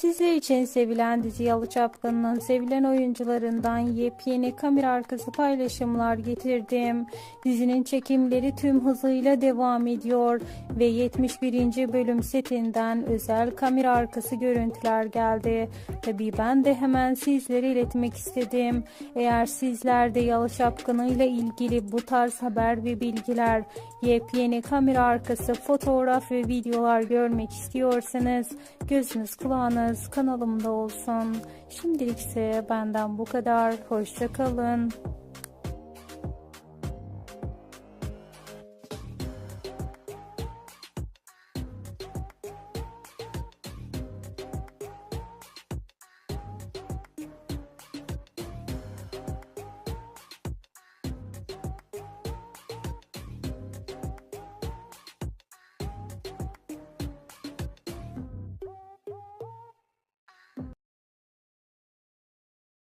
Sizler için sevilen dizi Yalı Çapkın'ın sevilen oyuncularından yepyeni kamera arkası paylaşımlar getirdim. Dizinin çekimleri tüm hızıyla devam ediyor ve 71. bölüm setinden özel kamera arkası görüntüler geldi. Tabii ben de hemen sizlere iletmek istedim. Eğer sizler de Yalı Çapkını ile ilgili bu tarz haber ve bilgiler, yepyeni kamera arkası fotoğraf ve videolar görmek istiyorsanız gözünüz kulağınız kanalımda olsun. Şimdilik ise benden bu kadar. Hoşçakalın.